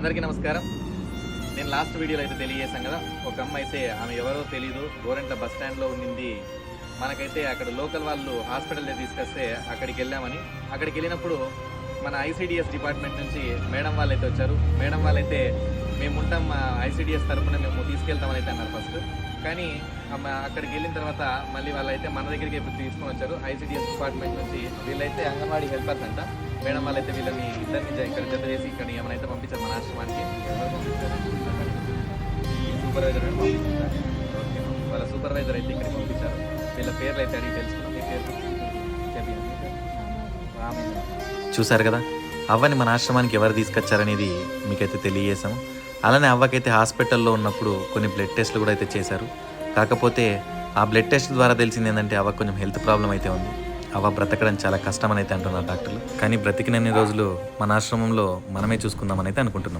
అందరికీ నమస్కారం. నేను లాస్ట్ వీడియోలో అయితే తెలియజేశాను కదా ఒక అమ్మ అయితే ఆమె ఎవరో తెలియదు గోరెంట్ల బస్ స్టాండ్లో ఉండింది. మనకైతే అక్కడ లోకల్ వాళ్ళు హాస్పిటల్లో తీసుకొస్తే అక్కడికి వెళ్ళామని అక్కడికి వెళ్ళినప్పుడు మన ఐసీడిఎస్ డిపార్ట్మెంట్ నుంచి మేడం వాళ్ళైతే వచ్చారు. మేడం వాళ్ళైతే మేము ఉంటాం మా ఐసిడిఎస్ తరఫున మేము తీసుకెళ్తామని అయితే అన్నారు ఫస్ట్. కానీ అక్కడికి వెళ్ళిన తర్వాత మళ్ళీ వాళ్ళైతే మన దగ్గరికి ఇప్పుడు తీసుకొని వచ్చారు ఐసీడిఎస్ డిపార్ట్మెంట్ నుంచి. వీళ్ళైతే అంగన్వాడీ హెల్పర్స్ అంట. మేడం వాళ్ళైతే వీళ్ళని ఇద్దరిని ఇక్కడ జత చేసి ఇక్కడ ఏమైనా పంపించారు మన ఆశ్రమానికి. పంపించారు ఈ సూపర్వైజర్ అని పంపించారు. ఓకే వాళ్ళ సూపర్వైజర్ అయితే ఇక్కడికి పంపించారు. వీళ్ళ పేర్లు అయితే అడిగి తెలుసుకున్నాం మీ చూశారు కదా? అవ్వని మన ఆశ్రమానికి ఎవరు తీసుకొచ్చారనేది మీకైతే తెలియజేశాము. అలానే అవ్వకైతే హాస్పిటల్లో ఉన్నప్పుడు కొన్ని బ్లడ్ టెస్ట్లు కూడా అయితే చేశారు. కాకపోతే ఆ బ్లడ్ టెస్ట్ ద్వారా తెలిసింది ఏంటంటే అవ్వ కొంచెం హెల్త్ ప్రాబ్లం అయితే ఉంది. అవ బ్రతకడం చాలా కష్టం అయితే అంటున్నారు డాక్టర్లు. కానీ బ్రతికినన్ని రోజులు మన ఆశ్రమంలో మనమే చూసుకుందామని అయితే అనుకుంటున్నాం.